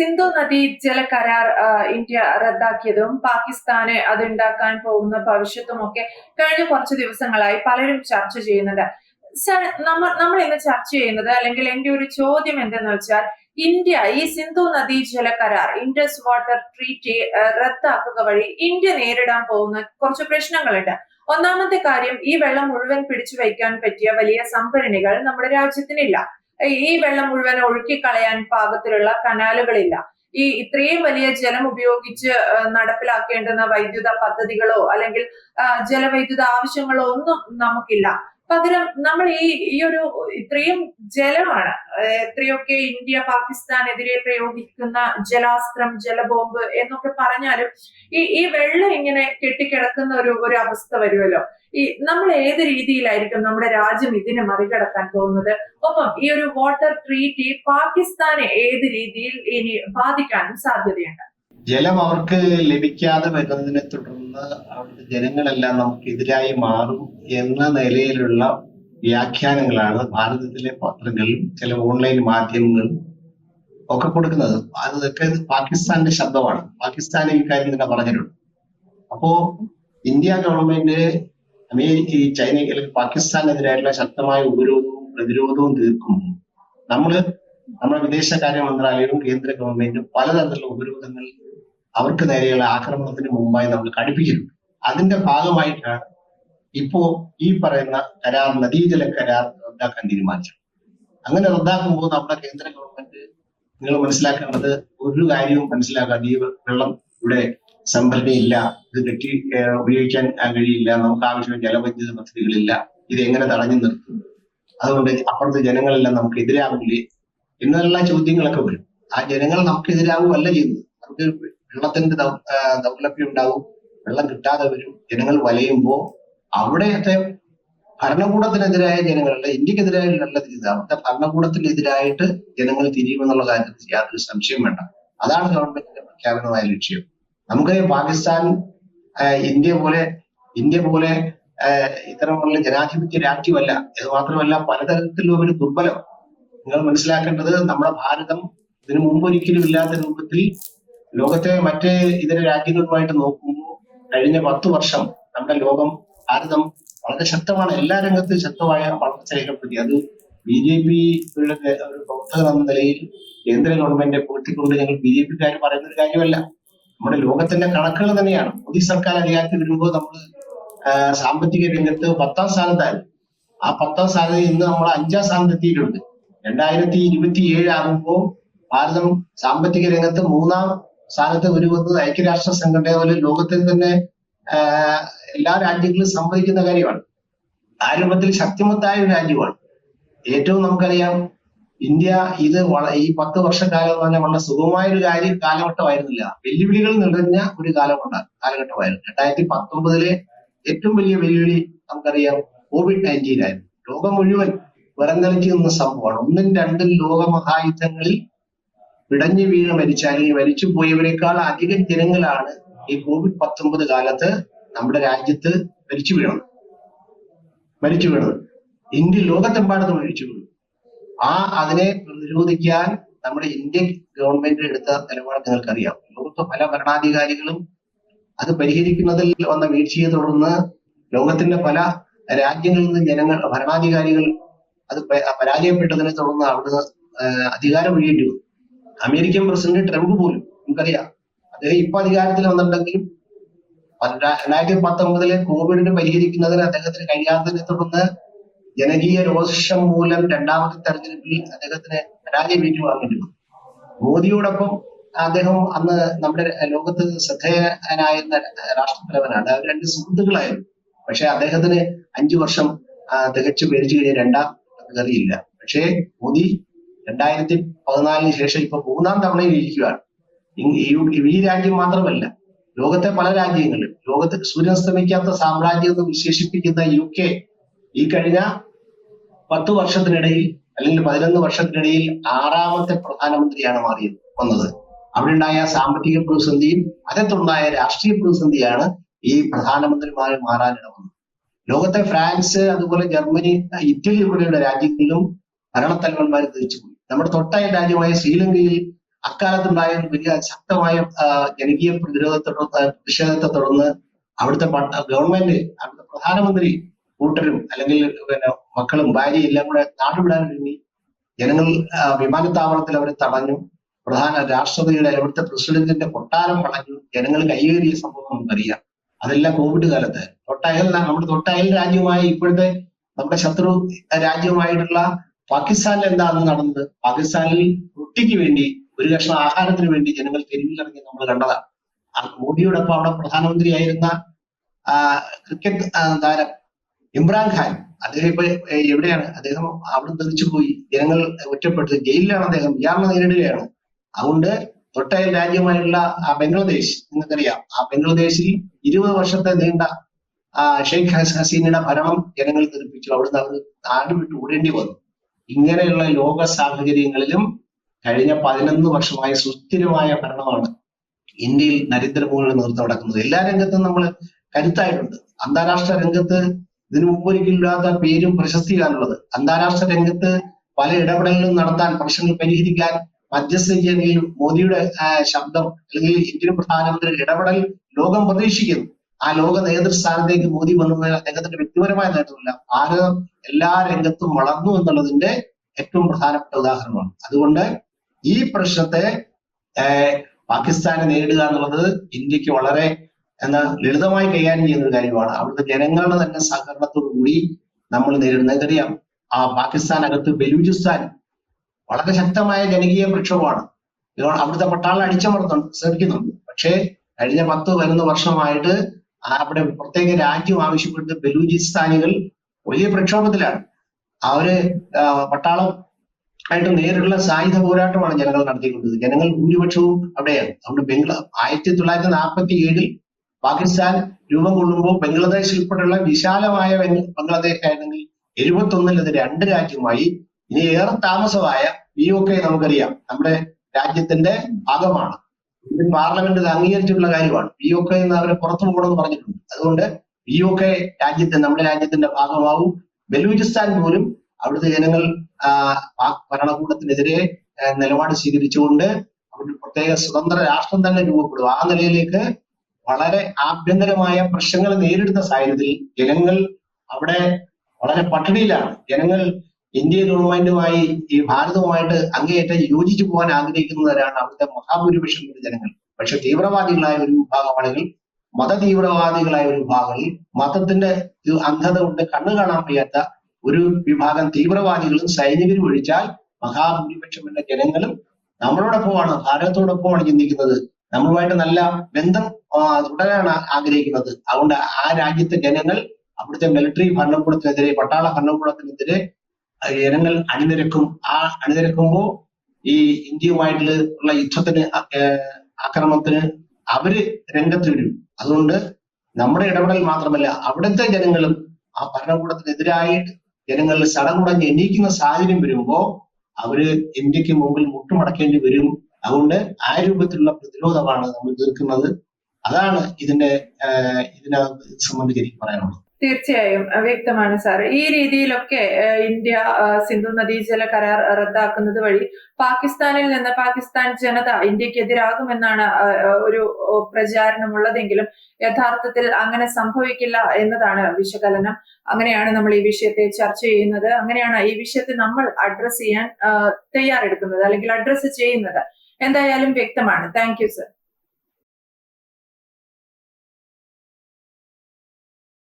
സിന്ധു നദി ജല കരാർ ഇന്ത്യ റദ്ദാക്കിയതും പാകിസ്ഥാന് അതുണ്ടാക്കാൻ പോകുന്ന ഭവിഷ്യത്തും ഒക്കെ കഴിഞ്ഞ കുറച്ച് ദിവസങ്ങളായി പലരും ചർച്ച ചെയ്യുന്നുണ്ട്. സർ, നമ്മൾ നമ്മൾ ഇന്ന് ചർച്ച ചെയ്യുന്നത് അല്ലെങ്കിൽ എന്റെ ഒരു ചോദ്യം എന്തെന്ന് വെച്ചാൽ ഇന്ത്യ ഈ സിന്ധു നദി ജല കരാർ ഇൻഡസ് വാട്ടർ ട്രീറ്റി റദ്ദാക്കുക വഴി ഇന്ത്യ നേരിടാൻ പോകുന്ന കുറച്ച് പ്രശ്നങ്ങളുണ്ട്. ഒന്നാമത്തെ കാര്യം ഈ വെള്ളം മുഴുവൻ പിടിച്ചു വയ്ക്കാൻ പറ്റിയ വലിയ സംഭരണികൾ നമ്മുടെ രാജ്യത്തിനില്ല. ഈ വെള്ളം മുഴുവൻ ഒഴുക്കി കളയാൻ പാകത്തിലുള്ള കനാലുകളില്ല. ഈ ഇത്രയും വലിയ ജലം ഉപയോഗിച്ച് നടപ്പിലാക്കേണ്ടുന്ന വൈദ്യുത പദ്ധതികളോ അല്ലെങ്കിൽ ജലവൈദ്യുത ആവശ്യങ്ങളോ ഒന്നും നമുക്കില്ല. പകരം നമ്മൾ ഈ ഈ ഒരു ഇത്രയും ജലമാണ്. എത്രയൊക്കെ ഇന്ത്യ പാകിസ്ഥാനെതിരെ പ്രയോഗിക്കുന്ന ജലാസ്ത്രം ജലബോംബ് എന്നൊക്കെ പറഞ്ഞാലും ഈ ഈ വെള്ളം ഇങ്ങനെ കെട്ടിക്കിടക്കുന്ന ഒരു ഒരു അവസ്ഥ വരുമല്ലോ. ഈ നമ്മൾ ഏത് രീതിയിലായിരിക്കും നമ്മുടെ രാജ്യം ഇതിനെ മറികടക്കാൻ പോകുന്നത്? ഒപ്പം ഈ ഒരു വാട്ടർ ട്രീറ്റി പാകിസ്ഥാനെ ഏത് രീതിയിൽ ഇനി ബാധിക്കാനും സാധ്യതയുണ്ട്? ജലം അവർക്ക് ലഭിക്കാതെ വരുന്നതിനെ തുടർന്ന് അവിടുത്തെ ജനങ്ങളെല്ലാം നമുക്കെതിരായി മാറും എന്ന നിലയിലുള്ള വ്യാഖ്യാനങ്ങളാണ് ഭാരതത്തിലെ പത്രങ്ങളിലും ചില ഓൺലൈൻ മാധ്യമങ്ങളും ഒക്കെ കൊടുക്കുന്നത്. അതൊക്കെ പാകിസ്ഥാന്റെ ശബ്ദമാണ്. പാകിസ്ഥാൻ കാര്യം തന്നെ പറഞ്ഞിട്ടുണ്ട്. അപ്പോ ഇന്ത്യ ഗവൺമെന്റ് അമേരിക്ക ഈ അല്ലെങ്കിൽ പാകിസ്ഥാനെതിരായിട്ടുള്ള ശക്തമായ ഉപരോധവും പ്രതിരോധവും തീർക്കുമ്പോൾ നമ്മൾ നമ്മുടെ വിദേശകാര്യ മന്ത്രാലയവും കേന്ദ്ര ഗവൺമെന്റും പലതരത്തിലുള്ള ഉപരോധങ്ങൾ അവർക്ക് നേരെയുള്ള ആക്രമണത്തിന് മുമ്പായി നമ്മൾ കടുപ്പിച്ചിട്ടുണ്ട് അതിന്റെ ഭാഗമായിട്ടാണ് ഇപ്പോ ഈ പറയുന്ന കരാർ നദീജല കരാർ റദ്ദാക്കാൻ തീരുമാനിച്ചത്. അങ്ങനെ റദ്ദാക്കുമ്പോൾ നമ്മുടെ കേന്ദ്ര ഗവൺമെന്റ് നിങ്ങൾ മനസ്സിലാക്കേണ്ടത് ഒരു കാര്യവും മനസ്സിലാക്കാതെ ഈ വെള്ളം ഇവിടെ സംഭരണിയില്ല ഇത് കെട്ടി ഉപയോഗിക്കാൻ കഴിയില്ല നമുക്ക് ആവശ്യമായ ജലവൈദ്യുത പദ്ധതികളില്ല ഇത് എങ്ങനെ തടഞ്ഞു നിർത്തും? അതുകൊണ്ട് അപ്പുറത്തെ ജനങ്ങളെല്ലാം നമുക്ക് എതിരാവില്ലേ എന്നുള്ള ചോദ്യങ്ങളൊക്കെ വരും. ആ ജനങ്ങൾ നമുക്ക് എതിരാവുകയല്ല ചെയ്യുന്നത്. നമുക്ക് വെള്ളത്തിന്റെ ദൗർലഭ്യം ഉണ്ടാവും വെള്ളം കിട്ടാതെ വരും. ജനങ്ങൾ വലയുമ്പോ അവിടെയൊക്കെ ഭരണകൂടത്തിനെതിരായ ജനങ്ങളല്ല ഇന്ത്യക്കെതിരായല്ല തിരിച്ചത് അവിടുത്തെ ഭരണകൂടത്തിനെതിരായിട്ട് ജനങ്ങൾ തിരിയുമെന്നുള്ള കാര്യത്തിൽ യാതൊരു സംശയം വേണ്ട. അതാണ് ഗവൺമെന്റിന്റെ പ്രഖ്യാപനമായ ലക്ഷ്യം. നമുക്ക് പാകിസ്ഥാൻ ഇന്ത്യ പോലെ ഇന്ത്യ പോലെ ഇത്തരമുള്ള ജനാധിപത്യ രാജ്യമല്ല. ഇത് മാത്രമല്ല പലതരത്തിലും ഒരു ദുർബലം. നിങ്ങൾ മനസ്സിലാക്കേണ്ടത് നമ്മുടെ ഭാരതം ഇതിനു മുമ്പ് ഒരിക്കലും ഇല്ലാത്ത രൂപത്തിൽ ലോകത്തെ മറ്റ് ഇതര രാജ്യങ്ങളുമായിട്ട് നോക്കുമ്പോൾ കഴിഞ്ഞ പത്ത് വർഷം നമ്മുടെ ലോകം ഭാരതം വളരെ ശക്തമാണ്. എല്ലാ രംഗത്തും ശക്തമായ വളർച്ച രേഖപ്പെടുത്തി. അത് ബി ജെ പിയുടെ ഒരു പ്രവർത്തകൻ എന്ന നിലയിൽ കേന്ദ്ര ഗവൺമെന്റിനെ പൂഴ്ത്തിക്കൊണ്ട് ഞങ്ങൾ ബി ജെ പിക്കാർ പറയുന്ന ഒരു കാര്യമല്ല. നമ്മുടെ ലോകത്തിന്റെ കണക്കുകൾ തന്നെയാണ്. മോദി സർക്കാർ അധികാരത്തിൽ വരുമ്പോൾ നമ്മൾ സാമ്പത്തിക രംഗത്ത് പത്താം സ്ഥാനത്തായിരുന്നു. ആ പത്താം സ്ഥാനത്ത് ഇന്ന് നമ്മൾ അഞ്ചാം സ്ഥാനത്ത് എത്തിയിട്ടുണ്ട് രണ്ടായിരത്തി ഇരുപത്തി ഏഴ് ആകുമ്പോൾ ഭാരതം സാമ്പത്തിക രംഗത്ത് മൂന്നാം സ്ഥാനത്ത് വരുമെന്നത് ഐക്യരാഷ്ട്ര സംഘടന പോലെ ലോകത്തിൽ തന്നെ എല്ലാ രാജ്യങ്ങളും സമ്മതിക്കുന്ന കാര്യമാണ്. ആ രൂപത്തിൽ ശക്തിമത്തായ ഒരു രാജ്യമാണ്. ഏറ്റവും നമുക്കറിയാം ഇന്ത്യ ഇത് ഈ പത്ത് വർഷക്കാലം പറഞ്ഞാൽ വളരെ സുഖമായ ഒരു കാര്യം കാലഘട്ടമായിരുന്നില്ല. വെല്ലുവിളികൾ നിറഞ്ഞ ഒരു കാലഘട്ട കാലഘട്ടമായിരുന്നു. രണ്ടായിരത്തി പത്തൊമ്പതിലെ ഏറ്റവും വലിയ വെല്ലുവിളി നമുക്കറിയാം കോവിഡ് നയന്റീൻ ആയിരുന്നു ലോകം മുഴുവൻ നിന്ന സംഭവമാണ്. ഒന്നും രണ്ടും ലോകമഹായുദ്ധങ്ങളിൽ പിടഞ്ഞു വീണ് മരിച്ച അല്ലെങ്കിൽ മരിച്ചു പോയവരെക്കാൾ അധികം ജനങ്ങളാണ് ഈ കോവിഡ് പത്തൊമ്പത് കാലത്ത് നമ്മുടെ രാജ്യത്ത് മരിച്ചു വീണത്. മരിച്ചു വീണത്. ഇന്ത്യ ലോകത്തെമ്പാടത്ത് മരിച്ചു വീണു. ആ അതിനെ പ്രതിരോധിക്കാൻ നമ്മുടെ ഇന്ത്യൻ ഗവൺമെന്റ് എടുത്ത നിലപാട് നിങ്ങൾക്കറിയാം. ലോകത്തെ പല ഭരണാധികാരികളും അത് പരിഹരിക്കുന്നതിൽ വന്ന വീഴ്ചയെ തുടർന്ന് ലോകത്തിന്റെ പല രാജ്യങ്ങളിൽ നിന്ന് ജനങ്ങൾ ഭരണാധികാരികൾ അത് പരാജയപ്പെട്ടതിനെ തുടർന്ന് അവിടുന്ന് അധികാരം ഒഴിയേണ്ടി വന്നു. അമേരിക്കൻ പ്രസിഡന്റ് ട്രംപ് പോലും നമുക്കറിയാം. അദ്ദേഹം ഇപ്പൊ അധികാരത്തിൽ വന്നിട്ടുണ്ടെങ്കിലും പന്ത്ര- രണ്ടായിരത്തി പത്തൊമ്പതിലെ കോവിഡിന് പരിഹരിക്കുന്നതിന് അദ്ദേഹത്തിന് കഴിയാത്തതിനെ തുടർന്ന് ജനകീയ രോഷം മൂലം രണ്ടാമത്തെ തെരഞ്ഞെടുപ്പിൽ അദ്ദേഹത്തിന് പരാജയം ഏറ്റുവാങ്ങേണ്ടി വന്നു. മോദിയോടൊപ്പം അദ്ദേഹം അന്ന് നമ്മുടെ ലോകത്ത് ശ്രദ്ധേയനായിരുന്ന രാഷ്ട്രത്തലവനാണ്. അവർ രണ്ട് സുഹൃത്തുക്കളായിരുന്നു. പക്ഷെ അദ്ദേഹത്തിന് അഞ്ചു വർഷം തികച്ചു ഭരിച്ചു കഴിഞ്ഞ രണ്ടാം കയറിയില്ല പക്ഷേ മോദി രണ്ടായിരത്തി പതിനാലിന് ശേഷം ഇപ്പൊ മൂന്നാം തവണയിൽ ഇരിക്കുകയാണ് ഈ- രാജ്യം മാത്രമല്ല ലോകത്തെ പല രാജ്യങ്ങളിലും ലോകത്ത് സൂര്യസ്തമിക്കാത്ത സാമ്രാജ്യം എന്ന് വിശേഷിപ്പിക്കുന്ന യു കെ ഈ കഴിഞ്ഞ പത്ത് വർഷത്തിനിടയിൽ അല്ലെങ്കിൽ പതിനൊന്ന് വർഷത്തിനിടയിൽ ആറാമത്തെ പ്രധാനമന്ത്രിയാണ് മാറിയത് വന്നത്. അവിടെ ഉണ്ടായ സാമ്പത്തിക പ്രതിസന്ധിയും അതത്തുണ്ടായ രാഷ്ട്രീയ പ്രതിസന്ധിയാണ് ഈ പ്രധാനമന്ത്രിമാരെ മാറാനിട വന്നത് ലോകത്തെ ഫ്രാൻസ് അതുപോലെ ജർമ്മനി ഇറ്റലി പോലെയുള്ള രാജ്യങ്ങളിലും ഭരണത്തലവന്മാർ തിരിച്ചുപോയി നമ്മുടെ തൊട്ടായ രാജ്യമായ ശ്രീലങ്കയിൽ അക്കാലത്തുണ്ടായ വലിയ ശക്തമായ ജനകീയ പ്രതിരോധത്തെ പ്രതിഷേധത്തെ തുടർന്ന് അവിടുത്തെ ഗവൺമെന്റ് അവിടുത്തെ പ്രധാനമന്ത്രി കൂട്ടരും അല്ലെങ്കിൽ പിന്നെ മക്കളും ഭാര്യയും എല്ലാം കൂടെ നാടുവിടാൻ ഒരുങ്ങി. ജനങ്ങൾ വിമാനത്താവളത്തിൽ അവരെ തടഞ്ഞു. പ്രധാന രാഷ്ട്രപതിയുടെ അവിടുത്തെ പ്രസിഡന്റിന്റെ കൊട്ടാരം പടഞ്ഞു ജനങ്ങൾ കൈയേറിയ സംഭവം നമുക്കറിയാം. അതെല്ലാം കോവിഡ് കാലത്ത് തൊട്ടയൽ നമ്മുടെ തൊട്ടയൽ രാജ്യമായ ഇപ്പോഴത്തെ നമ്മുടെ ശത്രു രാജ്യമായിട്ടുള്ള പാകിസ്ഥാനിൽ എന്താണ് നടന്നത്? പാകിസ്ഥാനിൽ റൊട്ടിക്ക് വേണ്ടി ഒരു കഷ്ണം ആഹാരത്തിന് വേണ്ടി ജനങ്ങൾ തെരുവിലിറങ്ങി നമ്മൾ കണ്ടതാണ് ആ മോദിയോടൊപ്പം അവിടെ പ്രധാനമന്ത്രിയായിരുന്ന ക്രിക്കറ്റ് താരം താരം ഇമ്രാൻഖാൻ അദ്ദേഹം ഇപ്പൊ എവിടെയാണ്? അദ്ദേഹം അവിടെ തിരിച്ചു പോയി. ജനങ്ങൾ ഒറ്റപ്പെട്ട് ജയിലിലാണ് അദ്ദേഹം. വിചാരണ നേരിടുകയാണ്. അതുകൊണ്ട് തൊട്ടയൽ രാജ്യമായുള്ള ആ ബംഗ്ലാദേശ് നിങ്ങൾക്കറിയാം. ആ ബംഗ്ലാദേശിൽ ഇരുപത് വർഷത്തെ നീണ്ട ഷെയ്ഖ് ഹസ- ഹസീനയുടെ ഭരണം ജനങ്ങൾ തെറിപ്പിച്ചു. അവിടുന്ന് അവർ നാട് വിട്ട് ഓടേണ്ടി വന്നു. ഇങ്ങനെയുള്ള ലോക സാഹചര്യങ്ങളിലും കഴിഞ്ഞ പതിനൊന്ന് വർഷമായി സുസ്ഥിരമായ ഭരണമാണ് ഇന്ത്യയിൽ നരേന്ദ്രമോദിയുടെ നേതൃത്വം നടക്കുന്നത്. എല്ലാ രംഗത്തും നമ്മൾ കരുത്തായിട്ടുണ്ട്. അന്താരാഷ്ട്ര രംഗത്ത് ഇതിനു മുമ്പ് ഒരിക്കലില്ലാത്ത പേരും പ്രശസ്തിയാണുള്ളത്. അന്താരാഷ്ട്ര രംഗത്ത് പല ഇടപെടലുകളും നടത്താൻ പ്രശ്നങ്ങൾ പരിഹരിക്കാൻ മധ്യസ്ഥ ചെയ്യാൻ മോദിയുടെ ശബ്ദം അല്ലെങ്കിൽ ഇന്ത്യൻ പ്രധാനമന്ത്രിയുടെ ഇടപെടൽ ലോകം പ്രതീക്ഷിക്കുന്നു. ആ ലോക നേതൃസ്ഥാനത്തേക്ക് മോദി വന്നത് അദ്ദേഹത്തിന്റെ വ്യക്തിപരമായ നേട്ടമല്ല ഭാരതം എല്ലാ രംഗത്തും വളർന്നു എന്നുള്ളതിന്റെ ഏറ്റവും പ്രധാനപ്പെട്ട ഉദാഹരണമാണ്. അതുകൊണ്ട് ഈ പ്രശ്നത്തെ പാകിസ്ഥാനെ നേരിടുക എന്നുള്ളത് ഇന്ത്യയ്ക്ക് വളരെ എന്താ ലളിതമായി കൈകാര്യം ചെയ്യുന്ന ഒരു കാര്യമാണ്. അവിടുത്തെ ജനങ്ങളുടെ തന്നെ സഹകരണത്തോടു കൂടി നമ്മൾ നേരിടുന്നത്. എനിക്കറിയാം ആ പാകിസ്ഥാനകത്ത് ബലൂചിസ്ഥാൻ വളരെ ശക്തമായ ജനകീയ പ്രക്ഷോഭമാണ്. അവിടുത്തെ പട്ടാളം അടിച്ചമർത്തുന്നുണ്ട് ശ്രമിക്കുന്നുണ്ട്. പക്ഷേ കഴിഞ്ഞ പത്ത് പതിനൊന്ന് വർഷമായിട്ട് അവിടെ പ്രത്യേക രാജ്യം ആവശ്യപ്പെട്ട് ബലൂചിസ്ഥാനികൾ വലിയ പ്രക്ഷോഭത്തിലാണ്. അവർ പട്ടാളം ആയിട്ട് നേരിട്ടുള്ള സായുധ പോരാട്ടമാണ് ജനങ്ങൾ നടത്തിക്കൊണ്ടിരുന്നത്. ജനങ്ങൾ ഭൂരിപക്ഷവും അവിടെയാണ്. അതുകൊണ്ട് ബംഗ്ലാ ആയിരത്തി തൊള്ളായിരത്തി നാൽപ്പത്തി ഏഴിൽ പാകിസ്ഥാൻ രൂപം കൊള്ളുമ്പോൾ ബംഗ്ലാദേശ് ഉൾപ്പെടെയുള്ള വിശാലമായ ബംഗ് ബംഗ്ലാദേശ് ആയിരുന്നെങ്കിൽ എഴുപത്തി ഒന്നിൽ അത് രണ്ട് രാജ്യമായി ഇനി ഏറെ താമസമായ പി ഒ കെ നമുക്കറിയാം. നമ്മുടെ രാജ്യത്തിന്റെ ഭാഗമാണ്. ഇന്ത്യൻ പാർലമെന്റ് ഇത് അംഗീകരിച്ചിട്ടുള്ള കാര്യമാണ്. പി ഒ കെ എന്ന് അവരെ പുറത്തു പോകണമെന്ന് പറഞ്ഞിട്ടുണ്ട്. അതുകൊണ്ട് പി ഒ കെ രാജ്യത്തെ നമ്മുടെ രാജ്യത്തിന്റെ ഭാഗമാവും. ബലൂചിസ്ഥാൻ പോലും അവിടുത്തെ ജനങ്ങൾ പാക് ഭരണകൂടത്തിനെതിരെ നിലപാട് സ്വീകരിച്ചുകൊണ്ട് അവിടെ പ്രത്യേക സ്വതന്ത്ര രാഷ്ട്രം തന്നെ രൂപപ്പെടും. ആ നിലയിലേക്ക് വളരെ ആഭ്യന്തരമായ പ്രശ്നങ്ങൾ നേരിടുന്ന സാഹചര്യത്തിൽ ജനങ്ങൾ അവിടെ വളരെ പട്ടിണിയിലാണ്. ജനങ്ങൾ ഇന്ത്യ ഗവൺമെന്റുമായി ഈ ഭാരതവുമായിട്ട് അങ്ങേയറ്റം യോജിച്ചു പോകാൻ ആഗ്രഹിക്കുന്നവരാണ് അവിടുത്തെ മഹാഭൂരിപക്ഷം ജനങ്ങൾ. പക്ഷെ തീവ്രവാദികളായ ഒരു വിഭാഗം മതതീവ്രവാദികളായ ഒരു വിഭാഗങ്ങളിൽ മതത്തിന്റെ അന്ധത കൊണ്ട് കണ്ണു കാണാൻ വയ്യാത്ത ഒരു വിഭാഗം തീവ്രവാദികളും സൈനികരും ഒഴിച്ചാൽ മഹാഭൂരിപക്ഷം എന്ന ജനങ്ങളും നമ്മളോടൊപ്പമാണ് ഭാരതത്തോടൊപ്പമാണ് ചിന്തിക്കുന്നത്. നമ്മളുമായിട്ട് നല്ല ബന്ധം തുടരാണ് ആഗ്രഹിക്കുന്നത്. അതുകൊണ്ട് ആ രാജ്യത്തെ ജനങ്ങൾ അവിടുത്തെ മിലിറ്ററി ഭരണകൂടത്തിനെതിരെ പട്ടാള ഭരണകൂടത്തിനെതിരെ ജനങ്ങൾ അണിനിരക്കും. ആ അണിനിരക്കുമ്പോ ഈ ഇന്ത്യയുമായിട്ടുള്ള യുദ്ധത്തിന് ആ- ഏർ ആക്രമണത്തിന് അവർ രംഗത്ത് വരും. അതുകൊണ്ട് നമ്മുടെ ഇടപെടൽ മാത്രമല്ല അവിടുത്തെ ജനങ്ങളും ആ ഭരണകൂടത്തിനെതിരായിട്ട് ജനങ്ങൾ സടകുടഞ്ഞ് എണീക്കുന്ന സാഹചര്യം വരുമ്പോ അവർ ഇന്ത്യയ്ക്ക് മുമ്പിൽ മുട്ടുമടക്കേണ്ടി വരും. അതുകൊണ്ട് ആ രൂപത്തിലുള്ള പ്രതിരോധമാണ് നമ്മൾ തീർക്കുന്നത് അതാണ് ഇതിന്റെ ഇതിനകത്ത് ഇത് സംബന്ധിച്ച് എനിക്ക് പറയാനുള്ളത്. തീർച്ചയായും വ്യക്തമാണ് സാർ ഈ രീതിയിലൊക്കെ ഇന്ത്യ സിന്ധു നദീജല കരാർ റദ്ദാക്കുന്നത് വഴി പാകിസ്ഥാനിൽ നിന്ന് പാകിസ്ഥാൻ ജനത ഇന്ത്യക്കെതിരാകുമെന്നാണ് ഒരു പ്രചാരണമുള്ളതെങ്കിലും യഥാർത്ഥത്തിൽ അങ്ങനെ സംഭവിക്കില്ല എന്നതാണ് വിശകലനം. അങ്ങനെയാണ് നമ്മൾ ഈ വിഷയത്തെ ചർച്ച ചെയ്യുന്നത്. അങ്ങനെയാണ് ഈ വിഷയത്തെ നമ്മൾ അഡ്രസ് ചെയ്യാൻ തയ്യാറെടുക്കുന്നത് അല്ലെങ്കിൽ അഡ്രസ്സ് ചെയ്യുന്നത്. എന്തായാലും വ്യക്തമാണ്. Thank you sir.